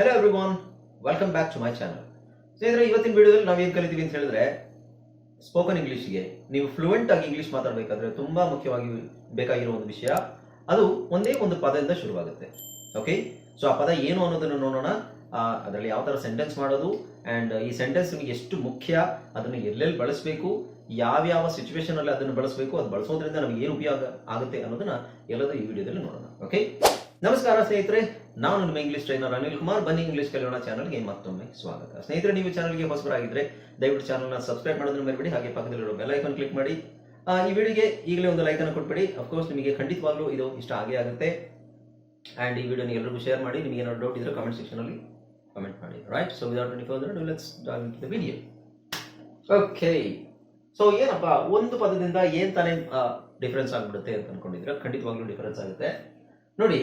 Hello everyone welcome back to my channel ಸ್ನೇಹಿತರೆ, ಇವತ್ತಿನ ವಿಡಿಯೋದಲ್ಲಿ ನಾವು ಏನು ಕಲಿತೀವಿ ಅಂತ ಹೇಳಿದ್ರೆ ಸ್ಪೋಕನ್ ಇಂಗ್ಲಿಷ್ಗೆ ನೀವು ಫ್ಲೂಯೆಂಟ್ ಆಗಿ ಇಂಗ್ಲಿಷ್ ಮಾತಾಡಬೇಕಾದ್ರೆ ತುಂಬಾ ಮುಖ್ಯವಾಗಿ ಬೇಕಾಗಿರೋ ಒಂದು ವಿಷಯ. ಅದು ಒಂದೇ ಒಂದು ಪದದಿಂದ ಶುರುವಾಗುತ್ತೆ. ಓಕೆ ಸೊ ಆ ಪದ ಏನು ಅನ್ನೋದನ್ನು ನೋಡೋಣ. ಅದರಲ್ಲಿ ಯಾವ ಥರ ಸೆಂಟೆನ್ಸ್ ಮಾಡೋದು ಆ್ಯಂಡ್ ಈ ಸೆಂಟೆನ್ಸ್ ನಿಮಗೆ ಎಷ್ಟು ಮುಖ್ಯ, ಅದನ್ನು ಎಲ್ಲೆಲ್ಲಿ ಬಳಸಬೇಕು, ಯಾವ್ಯಾವ ಸಿಚುವೇಶನ್ ಅಲ್ಲಿ ಅದನ್ನು ಬಳಸಬೇಕು, ಅದು ಬಳಸೋದ್ರಿಂದ ನಮಗೆ ಏನು ಉಪಯೋಗ ಆಗುತ್ತೆ ಅನ್ನೋದನ್ನ ಎಲ್ಲದೂ ಈ ವಿಡಿಯೋದಲ್ಲಿ ನೋಡೋಣ. ಓಕೆ ನಮಸ್ಕಾರ ಸ್ನೇಹಿತರೆ, ನಾನು ನಿಮ್ಮ ಇಂಗ್ಲಿಷ್ ಟ್ರೈನರ್ ಅನಿಲ್ ಕುಮಾರ್. ಬನ್ನಿ ಇಂಗ್ಲಿಷ್ ಕಲಿಯೋಣ ಚಾನಲ್ಗೆ ಮತ್ತೊಮ್ಮೆ ಸ್ವಾಗತ. ಸ್ನೇಹಿತರೆ, ನೀವು ಚಾನಲ್ಗೆ ಹೊಸಬರಾಗಿದ್ರೆ ದಯವಿಟ್ಟು ಚಾನಲ್ನ ಸಬ್ಸ್ಕ್ರೈಬ್ ಮಾಡೋದನ್ನ ಮರಿಬೇಡಿ, ಹಾಗೆ ಪಕ್ಕದಲ್ಲಿರೋ ಬೆಲ್ ಐಕಾನ್ ಕ್ಲಿಕ್ ಮಾಡಿ. ಈ ವಿಡಿಯೋಗೆ ಈಗಲೇ ಒಂದು ಲೈಕ್ ಅನ್ನು ಕೊಟ್ಬಿಡಿ. ಅಫ್ಕೋರ್ಸ್ ನಿಮಗೆ ಖಂಡಿತವಾಗ್ಲೂ ಇದು ಇಷ್ಟ ಆಗೇ ಆಗುತ್ತೆ. ಆ್ಯಂಡ್ ಈ ವಿಡಿಯೋನ ಎಲ್ಲರಿಗೂ ಶೇರ್ ಮಾಡಿ. ನಿಮಗೆ ಏನಾದ್ರು ಡೌಟ್ ಇದ್ರೆ ಕಮೆಂಟ್ ಸೆಕ್ಷನಲ್ಲಿ ಕಮೆಂಟ್ ಮಾಡಿ. Right so without twenty four let's doll the video okay so ಏನಪ್ಪ, ಒಂದು ಪದದಿಂದ ಏನ್ ತಾನೇ ಡಿಫರೆನ್ಸ್ ಆಗ್ಬಿಡುತ್ತೆ ಅಂತ ಅನ್ಕೊಂಡಿದ್ರೆ ಖಂಡಿತವಾಗ್ಲೂ ಡಿಫರೆನ್ಸ್ ಆಗುತ್ತೆ. ನೋಡಿ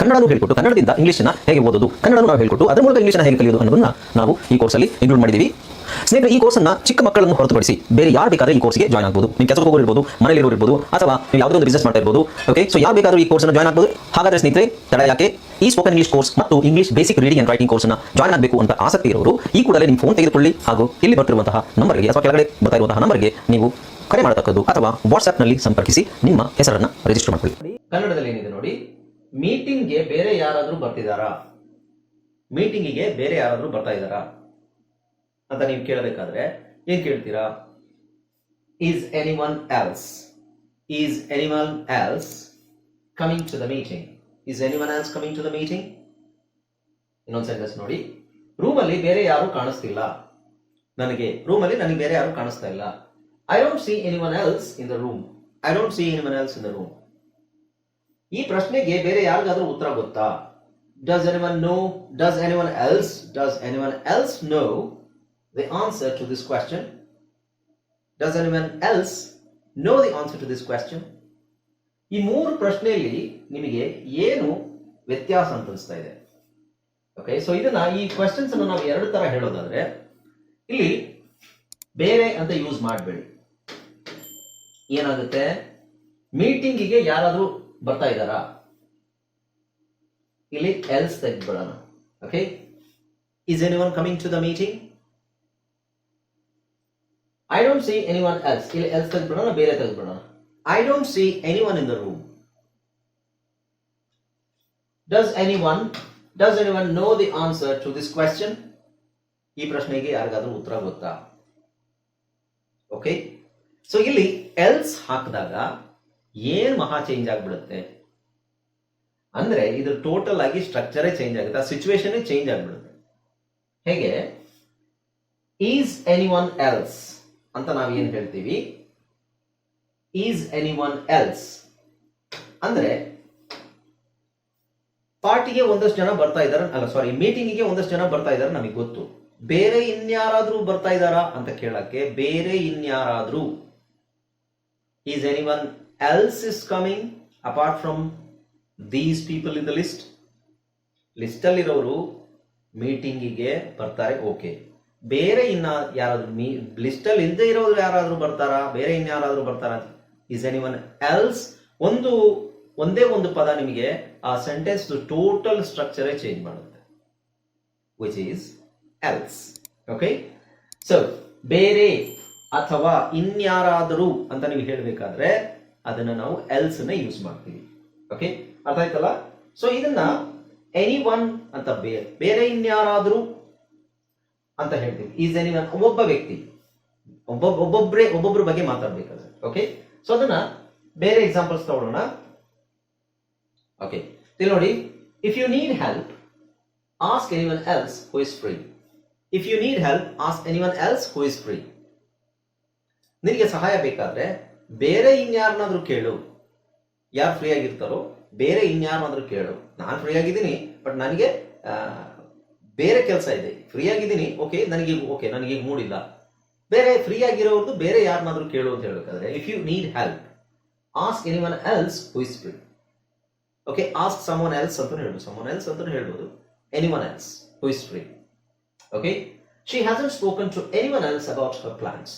ಕನ್ನಡನೂ ಹೇಳ್ಕೊಟ್ಟು ಕನ್ನಡದಿಂದ ಇಂಗ್ಲಿಷ್ನ ಹೇಗೆ ಓದೋದು, ಕನ್ನಡನೂ ನಾವು ಹೇಳ್ಕೊಟ್ಟು ಅದರ ಮೂಲಕ ಇಂಗ್ಲಿಷ್ನ ಹೇಗೆ ಕಲಿಯೋದು ಅನ್ನೋದನ್ನ ನಾವು ಈ ಕೋರ್ಸಲ್ಲಿ ಇನ್ಕ್ಲೂಡ್ ಮಾಡಿದ್ದೀವಿ. ಸ್ನೇಹಿತರೆ, ಈ ಕೋರ್ಸನ್ನ ಚಿಕ್ಕ ಮಕ್ಕಳನ್ನು ಹೊರತುಪಡಿಸಿ ಬೇರೆ ಯಾರು ಬೇಕಾದ್ರೆ ಈ ಕೋರ್ಸ್ಗೆ ಜಾಯ್ನ್ ಆಗ್ಬೋದು. ನೀವು ಕೆಲಸಕ್ಕೆ ಹೋಗೋರು ಮನೆಯಲ್ಲಿ ಇರ್ಬೋದು, ಅಥವಾ ನೀವು ಯಾವುದೋ ಒಂದು ಬಿಸ್ನೆಸ್ ಮಾಡ್ತಾ ಇರ್ಬೋದು. ಓಕೆ ಸೊ ಯಾರು ಬೇಕಾದ್ರೂ ಈ ಕೋರ್ಸ್ನ ಜಾಯ್ನ್ ಆಗ್ಬೋದು. ಹಾಗಾದ್ರೆ ಸ್ನೇಹಿತರೆ, ತಡ ಯಾಕೆ? ಈ ಸ್ಪೋಕನ್ ಇಂಗ್ಲಿಷ್ ಕೋರ್ಸ್ ಮತ್ತು English basic reading and writing ಕೋರ್ಸ್ನ ಜಾಯ್ನ್ ಆಗಬೇಕು ಅಂತ ಆಸಕ್ತಿ ಇರೋರು, ಈ ಕೂಡಲೇ ನಿಮ್ಮ ಫೋನ್ ತೆಗೆದುಕೊಳ್ಳಿ. ಹಾಗೂ ಇಲ್ಲಿ ಬರ್ತಿರುವಂತಹ ನಂಬರ್ಗೆ ಅಥವಾ ಕೆಳಗಡೆ ಬರ್ತಾ ಇರುವಂತಹ ನಂಬರ್ಗೆ ನೀವು ಕರೆ ಮಾಡತಕ್ಕದ್ದು ಅಥವಾ ವಾಟ್ಸ್ಆಪ್ನಲ್ಲಿ ಸಂಪರ್ಕಿಸಿ ನಿಮ್ಮ ಹೆಸರನ್ನ ರಿಜಿಸ್ಟರ್ ಮಾಡಿಕೊಳ್ಳಿ. ಕನ್ನಡದಲ್ಲಿ ಏನಿದೆ ನೋಡಿ? ಮೀಟಿಂಗ್ಗೆ ಬೇರೆ ಯಾರಾದರೂ ಬರ್ತಿದಾರಾ? ಮೀಟಿಂಗಿಗೆ ಬೇರೆ ಯಾರಾದರೂ ಬರ್ತಾ ಇದ್ದಾರಾ ಅಂತ ನೀವು ಕೇಳಬೇಕಾದ್ರೆ ಏನ್ ಕೇಳ್ತೀರಾ? Is anyone else is anyone else coming to the meeting is anyone else coming to the meeting ಇನ್ನೊಂದು ಸೆಂಟೆನ್ಸ್ ನೋಡಿ. ರೂಮಲ್ಲಿ ಬೇರೆ ಯಾರು ಕಾಣಿಸ್ತಿಲ್ಲ. ನನಗೆ ರೂಮಲ್ಲಿ ನನಗೆ ಬೇರೆ ಯಾರು ಕಾಣಿಸ್ತಾ ಇಲ್ಲ. I don't see anyone else in the room I don't see anyone else in the room ಈ ಪ್ರಶ್ನೆಗೆ ಬೇರೆ ಯಾರಿಗಾದ್ರೂ ಉತ್ತರ ಗೊತ್ತಾ? Does anyone know does anyone else does anyone else know the answer to this question does anyone else know the answer to this question ಈ ಮೂರು ಪ್ರಶ್ನೆಯಲ್ಲಿ ನಿಮಗೆ ಏನು ವ್ಯತ್ಯಾಸ ಅಂತ ಅನಿಸ್ತಾ ಇದೆ? ಓಕೆ ಸೊ ಇದನ್ನ ಈ ಕ್ವೆಶ್ಚನ್ಸ್ ಅನ್ನು ನಾವು ಎರಡು ತರ ಹೇಳೋದಾದ್ರೆ, ಇಲ್ಲಿ ಬೇರೆ ಅಂತ ಯೂಸ್ ಮಾಡಬೇಡಿ. ಏನಾಗುತ್ತೆ? ಮೀಟಿಂಗಿಗೆ ಯಾರಾದ್ರೂ ಬರ್ತಾ ಇದ್ದಾರಾ? ಇಲ್ಲಿ else ತೆಗೆದ್ಬಿಡೋಣ. Okay is anyone coming to the meeting I don't see anyone else ಇಲ್ಲಿ ಎಲ್ಸ್ ತೆಗೆದ್ಬಿಡೋಣ, ಬೇರೆ ತೆಗೆದ್ಬಿಡೋಣ. I don't see anyone in the room does anyone does anyone know the answer to this question ಈ ಪ್ರಶ್ನೆಗೆ ಯಾರಿಗಾದ್ರೂ ಉತ್ತರ ಗೊತ್ತಾ? Okay so ಇಲ್ಲಿ else ಹಾಕಿದಾಗ ಏನ್ ಮಹಾ ಚೇಂಜ್ ಆಗ್ಬಿಡುತ್ತೆ? ಅಂದ್ರೆ ಇದು ಟೋಟಲ್ ಆಗಿ ಸ್ಟ್ರಕ್ಚರೇ ಚೇಂಜ್ ಆಗುತ್ತೆ, ಆ ಸಿಚುವೇಶನ್ ಚೇಂಜ್ ಆಗ್ಬಿಡುತ್ತೆ. ಹೇಗೆ? ಈಸ್ ಎನಿ ಒನ್ ಎಲ್ಸ್ ಅಂತ ನಾವು ಏನ್ ಹೇಳ್ತೀವಿ? ಈಸ್ ಎನಿ ಒನ್ ಎಲ್ಸ್ ಅಂದ್ರೆ ಪಾರ್ಟಿಗೆ ಒಂದಷ್ಟು ಜನ ಬರ್ತಾ ಇದಾರೆ, ಅಲ್ಲ ಸಾರಿ ಮೀಟಿಂಗಿಗೆ ಒಂದಷ್ಟು ಜನ ಬರ್ತಾ ಇದಾರೆ ನಮಗೆ ಗೊತ್ತು. ಬೇರೆ ಇನ್ಯಾರಾದ್ರೂ ಬರ್ತಾ ಇದಾರಾ ಅಂತ ಕೇಳಕ್ಕೆ ಬೇರೆ ಇನ್ಯಾರಾದ್ರೂ. Is anyone else is coming apart from these people in the list list ಅಲ್ಲಿರೋರು ಮೀಟಿಂಗಿಗೆ ಬರ್ತಾರೆ ಓಕೆ ಬೇರೆ ಇನ್ನ ಯಾರಾದ್ರೂ ಮೀ ಲಿಸ್ಟ್ ಅಲ್ಲಿ ಇಲ್ಲದೆ ಇರೋರು ಯಾರಾದ್ರೂ ಬರ್ತಾರಾ? ಬೇರೆ ಇನ್ಯಾರಾದ್ರೂ ಬರ್ತಾರಾ? ಇಸ್ ಎನಿ ಒನ್ ಎಲ್ಸ್ ಒಂದು, ಒಂದೇ ಒಂದು ಪದ ನಿಮಗೆ ಆ ಸೆಂಟೆನ್ಸ್ ಟೋಟಲ್ ಸ್ಟ್ರಕ್ಚರೇ ಚೇಂಜ್ ಮಾಡುತ್ತೆ. Which is else okay so ಬೇರೆ ಅಥವಾ ಇನ್ಯಾರಾದರೂ ಅಂತ ನೀವು ಹೇಳಬೇಕಾದ್ರೆ ಅದನ್ನ ನಾವು ಎಲ್ಸ್ನ ಯೂಸ್ ಮಾಡ್ತೀವಿ. ಓಕೆ ಅರ್ಥ ಆಯ್ತಲ್ಲ? ಸೊ ಇದನ್ನ ಎನಿ ಒನ್ ಅಂತ ಬೇರೆ ಬೇರೆ ಇನ್ಯಾರಾದರೂ ಅಂತ ಹೇಳ್ತೀವಿ. ಈಸ್ ಎನಿ ಒನ್ ಒಬ್ಬೊಬ್ಬ ವ್ಯಕ್ತಿ ಒಬ್ಬ ಒಬ್ಬೊಬ್ಬರೇ ಒಬ್ಬೊಬ್ಬರ ಬಗ್ಗೆ ಮಾತಾಡ್ಬೇಕಾದ್ರೆ. ಓಕೆ ಸೊ ಅದನ್ನ ಬೇರೆ ಎಕ್ಸಾಂಪಲ್ಸ್ ತಗೊಳ್ಳೋಣ. ಓಕೆ ಇಲ್ಲಿ ನೋಡಿ if you need help ask anyone else who is free if you need help ask anyone else who is free ನಿನಗೆ ಸಹಾಯ ಬೇಕಾದ್ರೆ ಬೇರೆ ಇನ್ಯಾರನ್ನಾದ್ರೂ ಕೇಳು. ಯಾರು ಫ್ರೀ ಆಗಿರ್ತಾರೋ, ಬೇರೆ ಇನ್ಯಾರನ್ನಾದ್ರೂ ಕೇಳು. ನಾನು ಫ್ರೀ ಆಗಿದ್ದೀನಿ ಬಟ್ ನನಗೆ ಬೇರೆ ಕೆಲಸ ಇದೆ. ಫ್ರೀ ಆಗಿದ್ದೀನಿ ಓಕೆ ನನಗೆ ಓಕೆ ನನಗೆ ಈಗ ಮೂಡಿಲ್ಲ. ಬೇರೆ ಫ್ರೀ ಆಗಿರೋರ್ದು ಬೇರೆ ಯಾರನ್ನಾದ್ರೂ ಕೇಳು ಅಂತ ಹೇಳಬೇಕಾದ್ರೆ if you need help ask anyone else who is free okay ask someone else ಅಂತ ಹೇಳ್ಬೋದು. ಸಮೋನ್ ಎಲ್ಸ್ ಅಂತ ಹೇಳ್ಬೋದು. Anyone else who is free okay she hasn't spoken to anyone else about her plans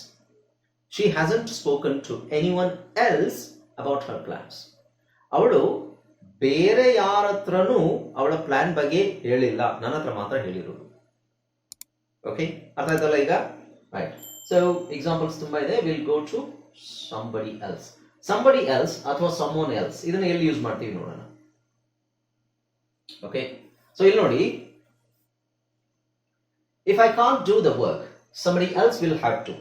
she hasn't spoken to anyone else about her plans ಅವಳು ಬೇರೆ ಯಾರ ಹತ್ರನೂ ಅವಳ plan ಬಗ್ಗೆ ಹೇಳಿಲ್ಲ. ನನ್ನ ಹತ್ರ ಮಾತ್ರ ಹೇಳಿರೋದು. ಓಕೆ ಅರ್ಥ ಆಯ್ತಲ್ಲ ಈಗ? ರೈಟ್ ಸೊ ಎಕ್ಸಾಂಪಲ್ಸ್ ತುಂಬಾ ಇದೆ. Will go to somebody else somebody else ಅಥವಾ ಸಮೋನ್ ಎಲ್ಸ್ ಇದನ್ನ ಎಲ್ಲಿ ಯೂಸ್ ಮಾಡ್ತೀವಿ ನೋಡೋಣ. ಓಕೆ ಸೊ ಇಲ್ಲಿ ನೋಡಿ. If I can't do the work somebody else will have to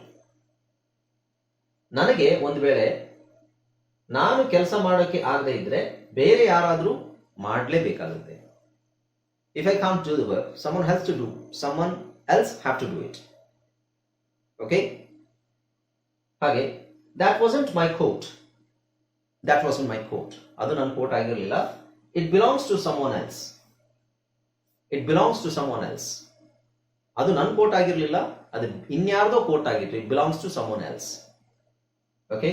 ನನಗೆ ಒಂದು ವೇಳೆ ನಾನು ಕೆಲಸ ಮಾಡೋಕ್ಕೆ ಆಗದೆ ಇದ್ರೆ ಬೇರೆ ಯಾರಾದರೂ ಮಾಡಲೇಬೇಕಾಗುತ್ತೆ. If I can't do the work someone has to do someone else have to do it okay ಹಾಗೆ that wasn't my coat that wasn't my coat ಅದು ನನ್ನ ಕೋಟ್ ಆಗಿರಲಿಲ್ಲ. It belongs to someone else it belongs to someone else ಅದು ನನ್ನ coat ಆಗಿರಲಿಲ್ಲ, ಅದು ಇನ್ಯಾರ್ದೋ coat ಆಗಿತ್ತು. It belongs to someone else okay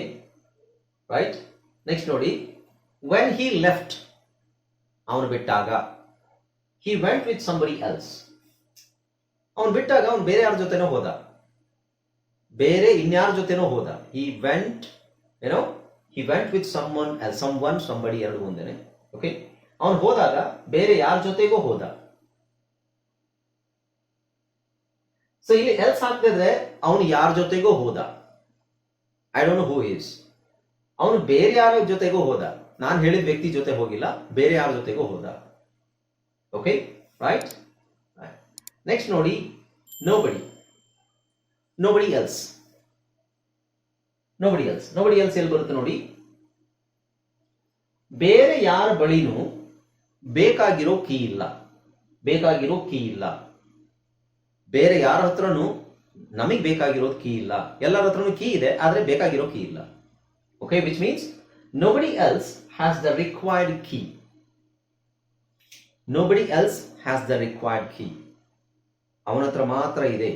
right next ನೋಡಿ. ವೆನ್ ಹಿ ಲೆಫ್ಟ್ ಅವನು ಬಿಟ್ಟಾಗ he went with somebody else ಅವನು ಬಿಟ್ಟಾಗ ಅವನು ಬೇರೆ ಯಾರ ಜೊತೆನೋ ಹೋದ. ಬೇರೆ ಇನ್ಯಾರ ಜೊತೆನೋ ಹೋದ. ಹಿ ವೆಂಟ್ ಏನೋ he went with someone someone somebody ಎರಡು ಒಂದೇನೆ. ಓಕೆ ಅವನು ಹೋದಾಗ ಬೇರೆ ಯಾರ ಜೊತೆಗೋ ಹೋದ. ಸೊ ಇಲ್ಲಿ ಎಲ್ಸ್ ಹಾಕ್ತಿದ್ರೆ ಅವನು ಯಾರ ಜೊತೆಗೋ ಹೋದ. I don't know who is ಅವನು ಬೇರೆ ಯಾರ ಜೊತೆಗೂ ಹೋದ. ನಾನು ಹೇಳಿದ ವ್ಯಕ್ತಿ ಜೊತೆ ಹೋಗಿಲ್ಲ. ಬೇರೆ ಯಾರ ಜೊತೆಗೂ ಹೋದ. ಓಕೆ ರೈಟ್ ನೆಕ್ಸ್ಟ್ ನೋಡಿ nobody nobody else nobody else nobody else ಎಲ್ಲಿ ಬರುತ್ತೆ ನೋಡಿ? ಬೇರೆ ಯಾರ ಬಳಿನೂ ಬೇಕಾಗಿರೋ ಕೀ ಇಲ್ಲ. ಬೇಕಾಗಿರೋ ಕೀ ಇಲ್ಲ. ಬೇರೆ ಯಾರ ಹತ್ರನೂ ನಮಗೆ ಬೇಕಾಗಿರೋದು ಕೀ ಇಲ್ಲ. ಎಲ್ಲರ ಹತ್ರನೂ ಕೀ ಇದೆ, ಆದರೆ ಬೇಕಾಗಿರೋ ಕೀ ಇಲ್ಲ. Okay which means nobody else has the required key nobody else has the required key ಅವನ ಹತ್ರ ಮಾತ್ರ ಇದೆ.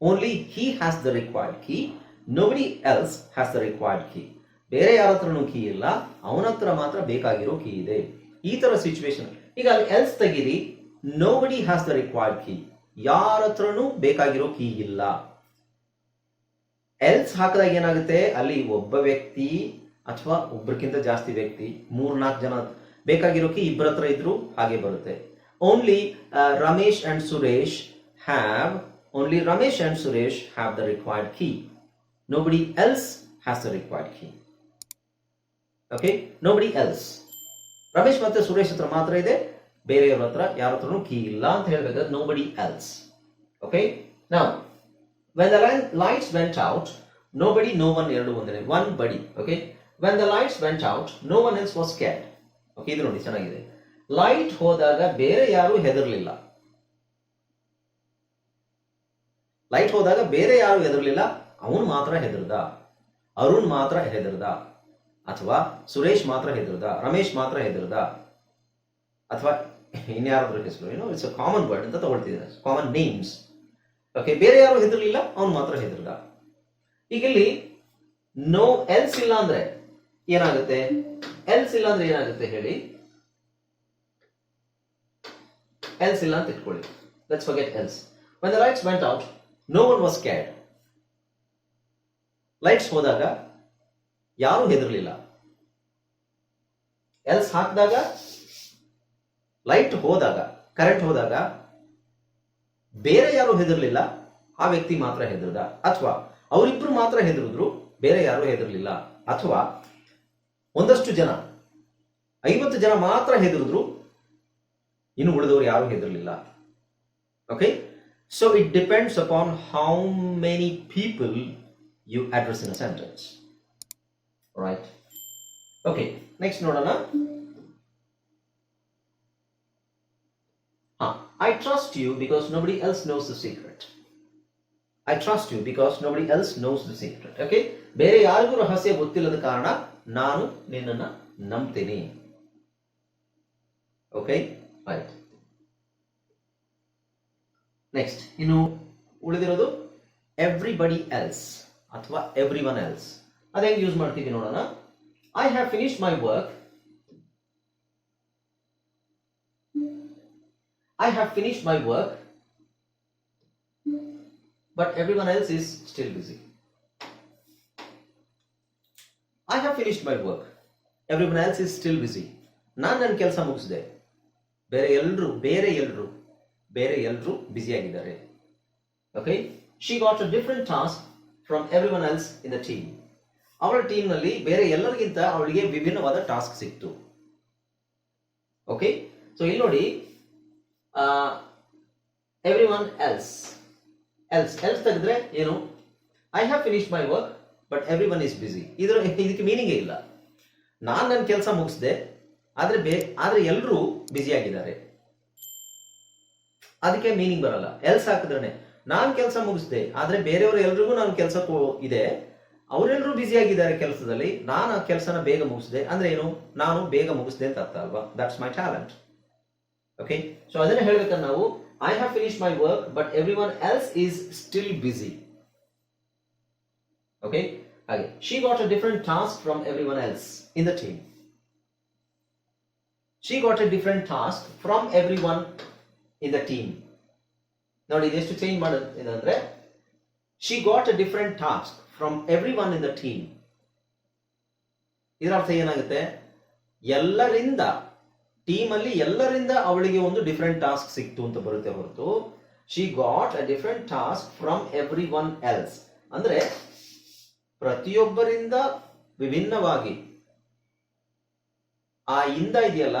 Only he has the required key nobody else has the required key ಬೇರೆ ಯಾರ ಹತ್ರನು ಕೀ ಇಲ್ಲ, ಅವನ ಹತ್ರ ಮಾತ್ರ ಬೇಕಾಗಿರೋ ಕೀ ಇದೆ. ಈ ತರ ಸಿಚುವೇಶನ್ ಈಗ ಅಲ್ಲಿ ಎಲ್ಸ್ ತೆಗೀರಿ nobody has the required key ಯಾರ ಹತ್ರನೂ ಬೇಕಾಗಿರೋ ಕೀ ಇಲ್ಲ ಎಲ್ಸ್ ಹಾಕಿದಾಗ ಏನಾಗುತ್ತೆ? ಅಲ್ಲಿ ಒಬ್ಬ ವ್ಯಕ್ತಿ ಅಥವಾ ಒಬ್ಬರಿಗಿಂತ ಜಾಸ್ತಿ ವ್ಯಕ್ತಿ, ಮೂರ್ನಾಲ್ಕು ಜನ ಬೇಕಾಗಿರೋ ಕೀ ಇಬ್ಬರ ಹತ್ರ ಇದ್ರು ಹಾಗೆ ಬರುತ್ತೆ. Only Ramesh and Suresh have only Ramesh and Suresh have the required key nobody else has the required key okay nobody else Ramesh ಮತ್ತೆ ಸುರೇಶ್ ಹತ್ರ ಮಾತ್ರ ಇದೆ. ಬೇರೆಯವ್ರ ಹತ್ರ ಯಾರ ಹತ್ರನು ಕೀ ಇಲ್ಲ ಅಂತ ಹೇಳ್ಬೇಕಾದ್ರೆ ನೋಬಡಿ ಎಲ್ಸ್ ಓಕೆ ನಾವು when the lights went out nobody no one ಎರಡು, ಒಂದನೇ one body okay when the lights went out no one else was scared okay ಇದು ನೋಡಿ, ಚೆನ್ನಾಗಿದೆ. ಲೈಟ್ ಹೋದಾಗ ಬೇರೆ ಯಾರು ಹೆದರ್ಲಿಲ್ಲ. ಲೈಟ್ ಹೋದಾಗ ಬೇರೆ ಯಾರು ಹೆದರ್ಲಿಲ್ಲ. ಅವನು ಮಾತ್ರ ಹೆದರ್ದ. ಅರುಣ್ ಮಾತ್ರ ಹೆದರ್ದ. ಅಥವಾ ಸುರೇಶ್ ಮಾತ್ರ ಹೆದರ್ದ. ರಮೇಶ್ ಮಾತ್ರ ಹೆದರ್ದ. ಅಥವಾ ಇನ್ಯಾರಾದ್ರೂ ಹೆಸರು ಏನೋ ಇಟ್ಸ್ ಅ ಕಾಮನ್ ವರ್ಡ್ ಅಂತ ತಗೊಳ್ತಿದ್ದಾರೆ. ಕಾಮನ್ ನೇಮ್ಸ್ ಓಕೆ ಬೇರೆ ಯಾರು ಹೆದರ್ಲಿಲ್ಲ? ಅವನು ಮಾತ್ರ ಹೆದರ್ದ. ಈಗ ಇಲ್ಲಿ ನೋ ಎಲ್ಸ್ ಇಲ್ಲ ಅಂದ್ರೆ ಏನಾಗುತ್ತೆ? ಎಲ್ಸ್ ಇಲ್ಲ ಅಂದ್ರೆ ಏನಾಗುತ್ತೆ ಹೇಳಿ? ಎಲ್ಸ್ ಇಲ್ಲ ಅಂತ ಇಟ್ಕೊಳ್ಳಿ. Let's forget else when the lights went out, no one was scared. Lights ಹೋದಾಗ ಯಾರು ಹೆದರ್ಲಿಲ್ಲ. ಎಲ್ಸ್ ಹಾಕಿದಾಗ ಲೈಟ್ ಹೋದಾಗ ಕರೆಂಟ್ ಹೋದಾಗ ಬೇರೆ ಯಾರು ಹೆದರ್ಲಿಲ್ಲ, ಆ ವ್ಯಕ್ತಿ ಮಾತ್ರ ಹೆದರ್ದ. ಅಥವಾ ಅವರಿಬ್ರು ಮಾತ್ರ ಹೆದರಿದ್ರು, ಬೇರೆ ಯಾರು ಹೆದರ್ಲಿಲ್ಲ. ಅಥವಾ ಒಂದಷ್ಟು ಜನ, ಐವತ್ತು ಜನ ಮಾತ್ರ ಹೆದರಿದ್ರು, ಇನ್ನು ಉಳಿದವರು ಯಾರು ಹೆದರ್ಲಿಲ್ಲ. Okay so it depends upon how many people you address in a sentence right okay next ನೋಡೋಣ. I trust you because nobody else knows the secret. I trust you because nobody else knows the secret. Okay? ಬೇರೆ ಯಾರಿಗೂ ರಹಸ್ಯ ಗೊತ್ತಿಲ್ಲದ ಕಾರಣ ನಾನು ನಿನ್ನನ್ನು ನಂಬ್ತೀನಿ okay right next ಇನ್ನು ಉಳಿದಿರೋದು ಎವ್ರಿಬಡಿ ಎಲ್ಸ್ ಅಥವಾ ಎವ್ರಿ ಒನ್ ಎಲ್ಸ್ ಅದೇ ಯೂಸ್ ಮಾಡ್ತೀವಿ ನೋಡೋಣ I have finish my work I have finished my work, but everyone else is still busy. I have finished my work everyone else is still ನಾನು ನನ್ನ ಕೆಲಸ ಮುಗಿಸಿದೆ. ಬೇರೆ ಎಲ್ಲರೂ ಬೇರೆ ಎಲ್ಲರೂ ಬೇರೆ ಎಲ್ಲರೂ ಆಗಿದ್ದಾರೆ okay she got a different task from everyone else in the team ಅವಳ ಟೀಮ್ನಲ್ಲಿ ಬೇರೆ ಎಲ್ಲರಿಗಿಂತ ಅವಳಿಗೆ ವಿಭಿನ್ನವಾದ ಟಾಸ್ಕ್ ಸಿಕ್ತು. ಓಕೆ ಸೊ ಇಲ್ಲಿ ನೋಡಿ everyone else else else ತೆಗೆದ್ರೆ ಏನು? I have finish my work but everyone is busy ಇದ್ರ, ಇದಕ್ಕೆ ಮೀನಿಂಗೇ ಇಲ್ಲ. ನಾನು ನನ್ನ ಕೆಲಸ ಮುಗಿಸ್ದೆ, ಆದರೆ ಬೇ, ಆದರೆ ಎಲ್ಲರೂ ಆಗಿದ್ದಾರೆ. ಅದಕ್ಕೆ ಮೀನಿಂಗ್ ಬರಲ್ಲ. ಎಲ್ಸ್ ಹಾಕಿದ್ರೆ ನಾನು ಕೆಲಸ ಮುಗಿಸ್ದೆ, ಆದರೆ ಬೇರೆಯವರು ಎಲ್ರಿಗೂ ನಾನು ಕೆಲಸ ಇದೆ. ಅವರೆಲ್ಲರೂ ಆಗಿದ್ದಾರೆ ಕೆಲಸದಲ್ಲಿ, ನಾನು ಆ ಕೆಲಸನ ಬೇಗ ಮುಗಿಸ್ದೆ, ಅಂದ್ರೆ ಏನು? ನಾನು ಬೇಗ ಮುಗಿಸ್ದೆ ಅಂತ ಅರ್ಥ ಅಲ್ವಾ? That's my talent okay so ಅದನ್ನ ಹೇಳ್ಬೇಕಾದ್ರೆ ನಾವು I have finish my work but everyone else is still busy okay ಹಾಗೆ. She got a different task from everyone else in the team she got a different task from everyone in the team ನೋಡಿ ಇದೆಷ್ಟು change ಮಾಡೋದು she got a different task from everyone in the team ಇದರ ಅರ್ಥ ಏನಾಗುತ್ತೆ? ಎಲ್ಲರಿಂದ ಟೀಮಲ್ಲಿ ಎಲ್ಲರಿಂದ ಅವಳಿಗೆ ಒಂದು ಡಿಫ್ರೆಂಟ್ ಟಾಸ್ಕ್ ಸಿಕ್ತು ಅಂತ ಬರುತ್ತೆ ಹೊರತು. She got a different task from everyone else ಅಂದ್ರೆ ಪ್ರತಿಯೊಬ್ಬರಿಂದ ವಿಭಿನ್ನವಾಗಿ. ಆ ಇಂದ ಇದೆಯಲ್ಲ,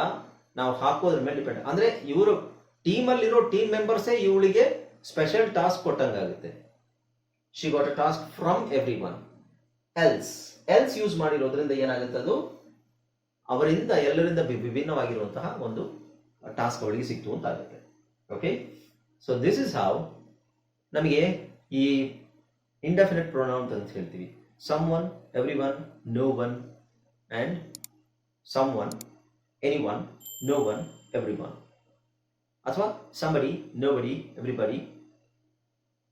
ನಾವು ಹಾಕೋದ್ರ ಮೇಲೆ ಡಿಪೆಂಡ್ ಅಂದ್ರೆ ಇವರು ಟೀಮ್ ಅಲ್ಲಿರೋ ಟೀಮ್ ಮೆಂಬರ್ಸೇ ಇವಳಿಗೆ special task ಕೊಟ್ಟಂಗಾಗುತ್ತೆ. She got a task from everyone else else use ಮಾಡಿರೋದ್ರಿಂದ ಏನಾಗುತ್ತೆ ಅದು? ಅವರಿಂದ ಎಲ್ಲರಿಂದ ವಿಭಿನ್ನವಾಗಿರುವಂತಹ ಒಂದು ಟಾಸ್ಕ್ ಅವಳಿಗೆ ಸಿಕ್ತು ಅಂತ ಆಗುತ್ತೆ okay so this is how ನಮಗೆ ಈ ಇಂಡೆಫಿನೆಟ್ ಪ್ರೊನೌನ್ಸ್ ಅಂತ ಹೇಳ್ತೀವಿ. Someone everyone no one and someone anyone no one everyone ಅಥವಾ somebody nobody everybody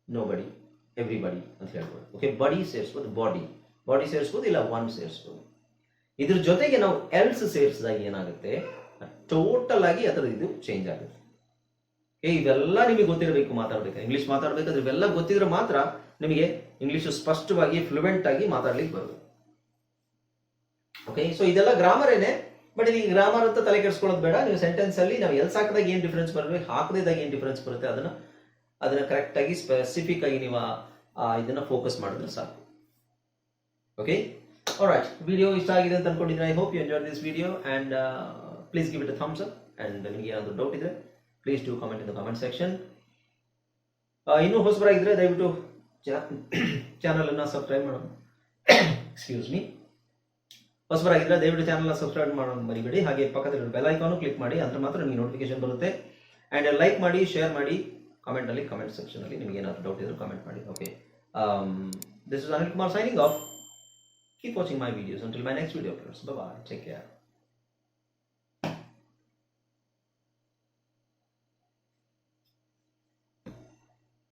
nobody everybody ಅಂತ ಹೇಳ್ಬೋದು. ಓಕೆ ಬಡಿ ಸೇರಿಸ್ಬೋದು ಬಾಡಿ ಬಾಡಿ ಸೇರಿಸ್ಬೋದು, ಇಲ್ಲ ಒನ್ ಸೇರಿಸ್ಬೋದು. ಇದ್ರ ಜೊತೆಗೆ ನಾವು ಎಲ್ಸ್ ಸೇರಿಸಿದಾಗ ಏನಾಗುತ್ತೆ? ಟೋಟಲ್ ಆಗಿ ಅದರ ಇದು ಚೇಂಜ್ ಆಗುತ್ತೆ. ಏ ಇವೆಲ್ಲ ನಿಮಗೆ ಗೊತ್ತಿರಬೇಕು ಮಾತಾಡ್ಬೇಕು. ಇಂಗ್ಲಿಷ್ ಮಾತಾಡ್ಬೇಕಾದ್ರೆ ಇವೆಲ್ಲ ಗೊತ್ತಿದ್ರೆ ಮಾತ್ರ ನಿಮಗೆ ಇಂಗ್ಲಿಷ್ ಸ್ಪಷ್ಟವಾಗಿ ಫ್ಲೂಯೆಂಟ್ ಆಗಿ ಮಾತಾಡ್ಲಿಕ್ಕೆ ಬರುತ್ತೆ. ಓಕೆ ಸೊ ಇದೆಲ್ಲ ಗ್ರಾಮರ್ ಏನೇ ಬಟ್ ಇಲ್ಲಿ ಗ್ರಾಮರ್ ಅಂತ ತಲೆ ಕೆಡಿಸ್ಕೊಳ್ಳೋದು ಬೇಡ. ನೀವು ಸೆಂಟೆನ್ಸ್ ಅಲ್ಲಿ ನಾವು ಎಲ್ಸ್ ಹಾಕಿದಾಗ ಏನು ಡಿಫ್ರೆನ್ಸ್ ಬರಬೇಕು ಹಾಕದಿದ್ದಾಗ ಏನು ಡಿಫ್ರೆನ್ಸ್ ಬರುತ್ತೆ? ಅದನ್ನ ಅದನ್ನ ಕರೆಕ್ಟ್ ಆಗಿ ಸ್ಪೆಸಿಫಿಕ್ ಆಗಿ ನೀವು ಇದನ್ನ ಫೋಕಸ್ ಮಾಡಿದ್ರೆ ಸಾಕು. ಓಕೆ ರೈಟ್ ವಿಡಿಯೋ ಇಷ್ಟ ಆಗಿದೆ ಅಂತ ಅನ್ಕೊಂಡಿದ್ದೀನಿ I hope you enjoy this video and please give it a thumbs up and ನಿಮಗೆ ಏನಾದರೂ ಡೌಟ್ ಇದ್ರೆ please to comment in the comment section ಇನ್ನೂ ಹೊಸಬರಾಗಿದ್ದರೆ ದಯವಿಟ್ಟು ಚಾನಲನ್ನು ಸಬ್ಸ್ಕ್ರೈಬ್ ಮಾಡೋಣ. ಎಕ್ಸ್ಕ್ಯೂಸ್ ಮೀ ಹೊಸಬರಾಗಿದ್ದರೆ ದಯವಿಟ್ಟು ಚಾನಲ್ನ ಸಬ್ಸ್ಕ್ರೈಬ್ ಮಾಡೋಣ ಮರಿಬೇಡಿ. ಹಾಗೆ ಪಕ್ಕದಲ್ಲಿ ಬೆಲ್ ಐಕಾನು ಕ್ಲಿಕ್ ಮಾಡಿ, ಅಂದ್ರೆ ಮಾತ್ರ ನಿಮಗೆ ನೋಟಿಫಿಕೇಶನ್ ಬರುತ್ತೆ. ಆ್ಯಂಡ್ ಲೈಕ್ ಮಾಡಿ ಶೇರ್ ಮಾಡಿ ಕಮೆಂಟಲ್ಲಿ ಕಮೆಂಟ್ ಸೆಕ್ಷನಲ್ಲಿ ನಿಮಗೆ ಏನಾದರೂ ಡೌಟ್ ಇದ್ದರೆ ಕಮೆಂಟ್ ಮಾಡಿ okay this is Anil Kumar signing off Keep watching my videos. Until my next video appears. Bye-bye. Take care.